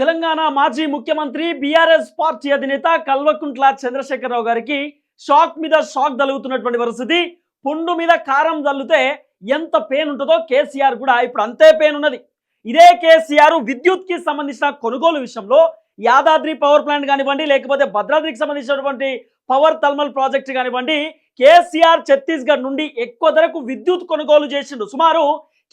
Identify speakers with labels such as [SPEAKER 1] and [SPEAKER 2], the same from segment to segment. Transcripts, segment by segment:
[SPEAKER 1] తెలంగాణ మాజీ ముఖ్యమంత్రి BRS party అధినేత కల్వకుంట్ల చంద్రశేఖరరావు గారికి షాక్ మీద షాక్ తలుగుతున్నటువంటి పరిస్థితి. పుండు మీద కారం చల్లితే ఎంత పెయిన్ ఉంటుందో కేసీఆర్ కూడా ఇప్పుడు అంతే పెయిన్ ఉన్నది. ఇదే కేసీఆర్ విద్యుత్కి సంబంధించిన కొనుగోలు విషయంలో యాదాద్రి పవర్ ప్లాంట్ కానివ్వండి లేకపోతే భద్రాద్రికి సంబంధించినటువంటి పవర్ థర్మల్ ప్రాజెక్ట్ కానివ్వండి కేసీఆర్ ఛత్తీస్గఢ్ నుండి ఎక్కువ ధరకు విద్యుత్ కొనుగోలు చేసిండు. సుమారు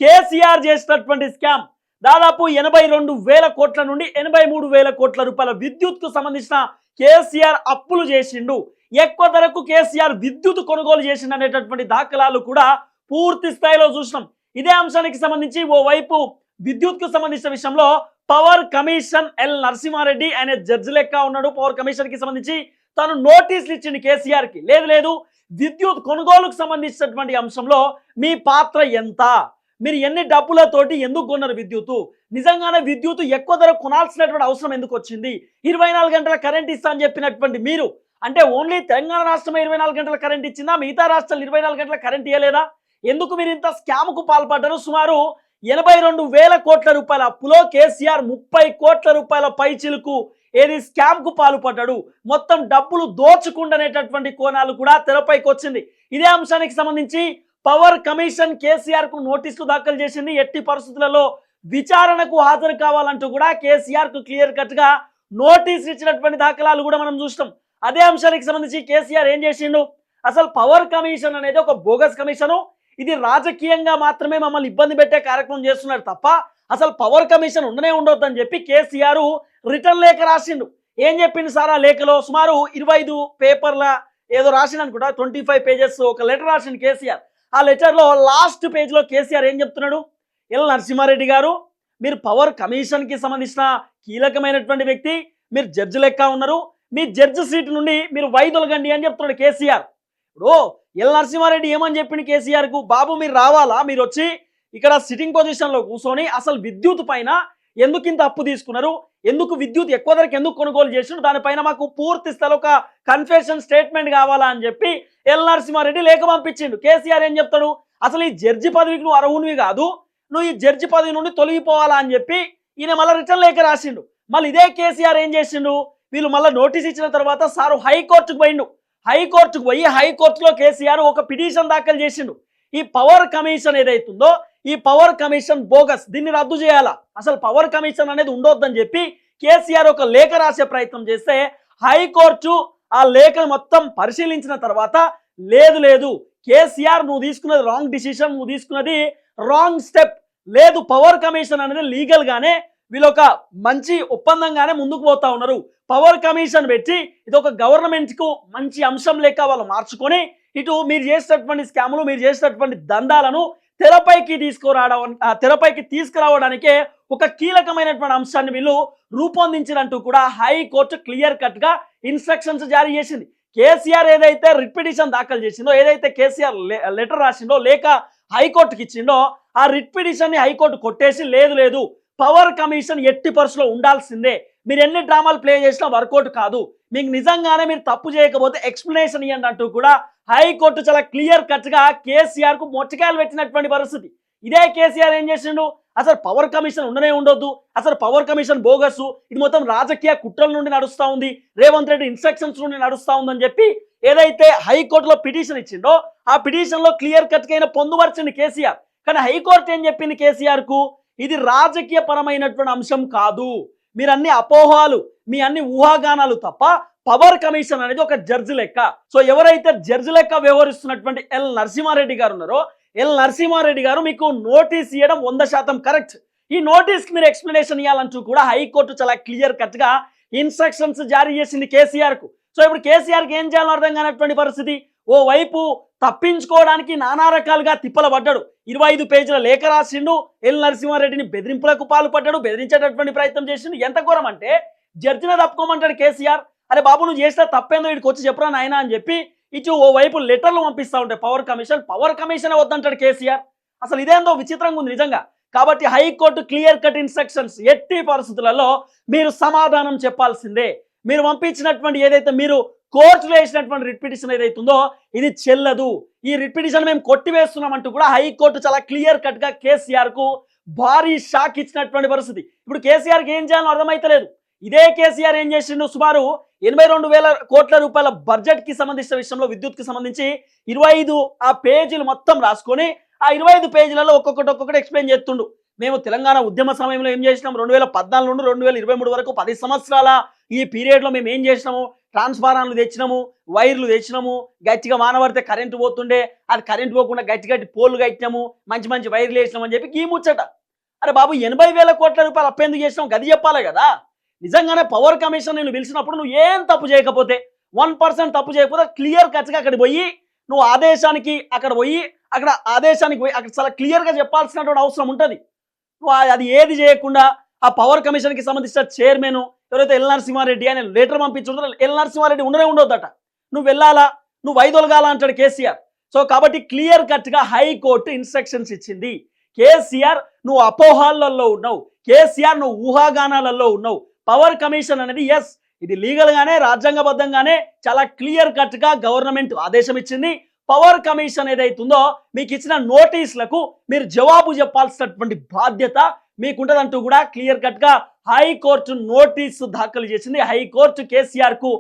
[SPEAKER 1] కేసీఆర్ చేసినటువంటి స్కామ్ దాదాపు ఎనభై రెండు వేల కోట్ల నుండి ఎనభై మూడు వేల కోట్ల రూపాయల విద్యుత్కు సంబంధించిన కేసీఆర్ అప్పులు చేసిండు. ఎక్కువ ధరకు కేసీఆర్ విద్యుత్ కొనుగోలు చేసిండు అనేటటువంటి దాఖలాలు కూడా పూర్తి స్థాయిలో చూసినాం. ఇదే అంశానికి సంబంధించి ఓ వైపు విద్యుత్ సంబంధించిన విషయంలో పవర్ కమిషన్ ఎల్ నరసింహారెడ్డి ఆయన జడ్జి లెక్క ఉన్నాడు. పవర్ కమిషన్కి సంబంధించి తను నోటీసులు ఇచ్చింది కేసీఆర్కి లేదు లేదు విద్యుత్ కొనుగోలుకు సంబంధించినటువంటి అంశంలో మీ పాత్ర ఎంత? మీరు ఎన్ని డబ్బులతోటి ఎందుకు కొన్నారు విద్యుత్ నిజంగానే విద్యుత్ ఎక్కువ ధర కొనాల్సినటువంటి అవసరం ఎందుకు వచ్చింది? ఇరవై నాలుగు గంటల కరెంట్ ఇస్తా అని చెప్పినటువంటి మీరు అంటే ఓన్లీ తెలంగాణ రాష్ట్రమే ఇరవై నాలుగు గంటల కరెంట్ ఇచ్చిందా? మిగతా రాష్ట్రాలు ఇరవై నాలుగు గంటల కరెంట్ ఇవ్వలేదా ఎందుకు మీరు ఇంత స్కామ్కు పాల్పడ్డారు? సుమారు ఎనభై రెండు వేల కోట్ల రూపాయల అప్పులో కేసీఆర్ ముప్పై కోట్ల రూపాయల పైచిలుకు ఏది స్కామ్కు పాల్పడ్డాడు? మొత్తం డబ్బులు దోచుకుండనేటటువంటి కోణాలు కూడా తెరపైకి వచ్చింది. ఇదే అంశానికి సంబంధించి పవర్ కమిషన్ కేసీఆర్కు నోటీసులు దాఖలు చేసింది ఎట్టి పరిస్థితులలో విచారణకు హాజరు కావాలంటూ కూడా కేసీఆర్కు క్లియర్ కట్గా నోటీస్ ఇచ్చినటువంటి దాఖలాలు కూడా మనం చూస్తాం అదే అంశానికి సంబంధించి కేసీఆర్ ఏం చేసిండు? అసలు పవర్ కమిషన్ అనేది ఒక బోగస్ కమిషను. ఇది రాజకీయంగా మాత్రమే మమ్మల్ని ఇబ్బంది పెట్టే కార్యక్రమం చేస్తున్నారు తప్ప అసలు పవర్ కమిషన్ ఉండనే ఉండొద్దని చెప్పి కేసీఆర్ రిటర్న్ లేఖ రాసిండు. ఏం చెప్పింది సార్ ఆ లేఖలో? సుమారు ఇరవై ఐదు పేపర్ల ఏదో రాసిండు అనుకుంటా ట్వంటీ ఫైవ్ పేజెస్ ఒక లెటర్ రాసిండు కేసీఆర్. ఆ లెటర్లో లాస్ట్ పేజ్లో కేసీఆర్ ఏం చెప్తున్నాడు? ఎల్ నరసింహారెడ్డి గారు మీరు పవర్ కమిషన్కి సంబంధించిన కీలకమైనటువంటి వ్యక్తి మీరు జడ్జి లెక్క ఉన్నారు మీ జడ్జి సీట్ నుండి మీరు వైదొలగండి అని చెప్తున్నాడు కేసీఆర్. ఇప్పుడు ఎల్ నరసింహారెడ్డి ఏమని చెప్పింది కేసీఆర్కు? బాబు మీరు రావాలా? మీరు వచ్చి ఇక్కడ సిట్టింగ్ పొజిషన్లో కూర్చొని అసలు విద్యుత్ పైన ఎందుకు ఇంత అప్పు తీసుకున్నారు? ఎందుకు విద్యుత్ ఎక్కువ ధరకు ఎందుకు కొనుగోలు చేసినారు దానిపైన మాకు పూర్తి స్థల ఒక కన్ఫెషన్ స్టేట్మెంట్ కావాలా అని చెప్పి ఎల్ నరసింహారెడ్డి లేఖ పంపించిండు. కేసీఆర్ ఏం చెప్తాడు? అసలు ఈ జడ్జి పదవికి నువ్వు అర్హునివి కాదు. నువ్వు ఈ జడ్జి పదవి నుండి తొలగిపోవాలా అని చెప్పి ఈయన మళ్ళీ రిటర్న్ లేఖ రాసిండు. మళ్ళీ ఇదే కేసీఆర్ ఏం చేసిండు? వీళ్ళు మళ్ళీ నోటీస్ ఇచ్చిన తర్వాత సారు హైకోర్టుకు పోయిండు. హైకోర్టుకు పోయి హైకోర్టులో కేసీఆర్ ఒక పిటిషన్ దాఖలు చేసిండు. ఈ పవర్ కమిషన్ ఏదైతుందో ఈ పవర్ కమిషన్ బోగస్ దీన్ని రద్దు చేయాలా? అసలు పవర్ కమిషన్ అనేది ఉండొద్దని చెప్పి కేసీఆర్ ఒక లేఖ రాసే ప్రయత్నం చేస్తే హైకోర్టు ఆ లేఖను మొత్తం పరిశీలించిన తర్వాత లేదు లేదు కేసీఆర్ నువ్వు తీసుకున్నది రాంగ్ డిసిషన్ నువ్వు తీసుకున్నది రాంగ్ స్టెప్. లేదు పవర్ కమిషన్ అనేది లీగల్ గానే వీళ్ళు ఒక మంచి ఒప్పందంగానే ముందుకు పోతా ఉన్నారు. పవర్ కమిషన్ పెట్టి ఇది ఒక గవర్నమెంట్కు మంచి అంశం లెక్క వాళ్ళు మార్చుకొని ఇటు మీరు చేసేటటువంటి స్కాములు మీరు చేసేటటువంటి దందాలను తెరపైకి తీసుకురావడం ఆ, తెరపైకి తీసుకురావడానికే ఒక కీలకమైనటువంటి అంశాన్ని వీళ్ళు రూపొందించినట్టు కూడా హైకోర్టు క్లియర్ కట్గా ఇన్స్ట్రక్షన్స్ జారీ చేసింది. కేసీఆర్ ఏదైతే రిట్ దాఖలు చేసిందో ఏదైతే కేసీఆర్ లెటర్ రాసిండో లేక హైకోర్టుకి ఇచ్చిండో ఆ రిట్పిటిషన్ని హైకోర్టు కొట్టేసి లేదు లేదు పవర్ కమిషన్ ఎట్టి పరిస్థితిలో ఉండాల్సిందే. మీరు ఎన్ని డ్రామాలు ప్లే చేసినా వర్కౌట్ కాదు. మీకు నిజంగానే మీరు తప్పు చేయకపోతే ఎక్స్ప్లెనేషన్ ఇవ్వండి అంటూ కూడా హైకోర్టు చాలా క్లియర్ కట్గా కేసీఆర్కు మొట్టకాయలు పెట్టినటువంటి పరిస్థితి. ఇదే కేసీఆర్ ఏం చేసిండు? అసలు పవర్ కమిషన్ ఉండనే ఉండొద్దు. అసలు పవర్ కమిషన్ బోగస్ ఇది మొత్తం రాజకీయ కుట్రల నుండి నడుస్తా ఉంది. రేవంత్ రెడ్డి ఇన్స్ట్రక్షన్స్ నుండి నడుస్తా ఉందని చెప్పి ఏదైతే హైకోర్టులో పిటిషన్ ఇచ్చిండో ఆ పిటిషన్లో క్లియర్ కట్ అయిన పొందుపరిచింది కేసీఆర్. కానీ హైకోర్టు ఏం చెప్పింది కేసీఆర్కు ఇది రాజకీయ పరమైనటువంటి అంశం కాదు. మీరన్ని అపోహాలు మీ అన్ని ఊహాగానాలు తప్ప పవర్ కమిషన్ అనేది ఒక జడ్జి లెక్క. సో ఎవరైతే జడ్జి లెక్క వ్యవహరిస్తున్నటువంటి ఎల్ నరసింహారెడ్డి గారు ఉన్నారో ఎల్ నరసింహారెడ్డి గారు మీకు నోటీస్ ఇవ్వడం వంద శాతం కరెక్ట్. ఈ నోటీస్కి మీరు ఎక్స్ప్లెనేషన్ ఇవ్వాలంటూ కూడా హైకోర్టు చాలా క్లియర్ కట్గా ఇన్స్ట్రక్షన్స్ జారీ చేసింది కేసీఆర్కు సో ఇప్పుడు కేసీఆర్కి ఏం చేయాలో అర్థం కానటువంటి పరిస్థితి? ఓ వైపు తప్పించుకోవడానికి నానా రకాలుగా తిప్పల పడ్డాడు. ఇరవై ఐదు పేజీల లేఖ రాసిండు ఎల్ నరసింహారెడ్డిని బెదిరింపులకు పాల్పడ్డాడు బెదిరించేటటువంటి ప్రయత్నం చేసిండు. ఎంత ఘోరం అంటే జడ్జిని తప్పుకోమంటాడు కేసీఆర్. అరే బాబు నువ్వు చేస్తే తప్పేందో వీడికి వచ్చి చెప్పరా నాయన అని చెప్పి ఇటు ఓ వైపు లెటర్లు పంపిస్తా ఉంటాయి పవర్ కమిషన్ పవర్ కమిషన్ వద్దంటాడు కేసీఆర్? అసలు ఇదేందో విచిత్రంగా ఉంది నిజంగా. కాబట్టి హైకోర్టు క్లియర్ కట్ ఇన్స్ట్రక్షన్స్ ఎట్టి పరిస్థితులలో మీరు సమాధానం చెప్పాల్సిందే. మీరు పంపించినటువంటి ఏదైతే మీరు కోర్టులో వేసినటువంటి రిట్ పిటిషన్ ఏదైతే ఉందో ఇది చెల్లదు. ఈ రిట్ పిటిషన్ మేము కొట్టివేస్తున్నామంటూ కూడా హైకోర్టు చాలా క్లియర్ కట్గా కేసీఆర్కు భారీ షాక్ ఇచ్చినటువంటి పరిస్థితి. ఇప్పుడు కేసీఆర్కి ఏం చేయాలో అర్థమైతలేదు. ఇదే కేసీఆర్ ఏం చేసిండు? సుమారు ఎనభై రెండు వేల కోట్ల రూపాయల బడ్జెట్కి సంబంధించిన విషయంలో విద్యుత్కి సంబంధించి ఇరవై ఐదు ఆ పేజీలు మొత్తం రాసుకొని ఆ ఇరవై ఐదు పేజీలలో ఒక్కొక్కటి ఒక్కొక్కటి ఎక్స్ప్లెయిన్ చేస్తుండు. మేము తెలంగాణ ఉద్యమ సమయంలో ఏం చేసినాం? రెండు వేల పద్నాలుగు నుండి రెండు వేల ఇరవై మూడు వరకు పది సంవత్సరాల ఈ పీరియడ్లో మేము ఏం చేసినాము? ట్రాన్స్ఫారాన్లు తెచ్చినాము వైర్లు తెచ్చినాము గట్టిగా మానవడితే కరెంటు పోతుండే అది కరెంటు పోకుండా గట్టి గట్టి పోల్లు కట్టినాము మంచి మంచి వైర్లు వేసినాం అని చెప్పి ఈ ముచ్చట అరే బాబు ఎనభై వేల కోట్ల రూపాయలు అప్పేందుకు చేసినాం గది చెప్పాలి కదా. నిజంగానే పవర్ కమిషన్ నేను పిలిచినప్పుడు నువ్వు ఏం తప్పు చేయకపోతే వన్ పర్సెంట్ తప్పు చేయకపోతే క్లియర్ కట్గా అక్కడికి పోయి నువ్వు ఆదేశానికి అక్కడ పోయి అక్కడ ఆదేశానికి పోయి అక్కడ చాలా క్లియర్గా చెప్పాల్సినటువంటి అవసరం ఉంటుంది. నువ్వు అది ఏది చేయకుండా ఆ పవర్ కమిషన్కి సంబంధించిన చైర్మన్ ఎవరైతే ఎల్ నరసింహారెడ్డి అని లెటర్ పంపించుంటారో ఎల్ నరసింహారెడ్డి ఉండనే ఉండొద్దట. నువ్వు వెళ్ళాలా? నువ్వు వైదొలగాల అంటాడు కేసీఆర్. సో కాబట్టి క్లియర్ కట్గా హైకోర్టు ఇన్స్ట్రక్షన్స్ ఇచ్చింది. కేసీఆర్ నువ్వు అపోహాలలో ఉన్నావు. కేసీఆర్ నువ్వు ఊహాగానాలలో ఉన్నావు. పవర్ కమిషన్ అనేది ఎస్ ఇది లీగల్గానే రాజ్యాంగబద్ధంగానే చాలా క్లియర్ కట్గా గవర్నమెంట్ ఆదేశం ఇచ్చింది. పవర్ కమిషన్ ఏదైతుందో మీకు ఇచ్చిన నోటీసులకు మీరు జవాబు చెప్పాల్సినటువంటి బాధ్యత మీకుంటదంటూ కూడా క్లియర్ కట్గా హైకోర్టు నోటీసు దాఖలు చేసింది. హైకోర్టు కేసీఆర్కు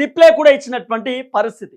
[SPEAKER 1] రిప్లై కూడా ఇచ్చినటువంటి పరిస్థితి.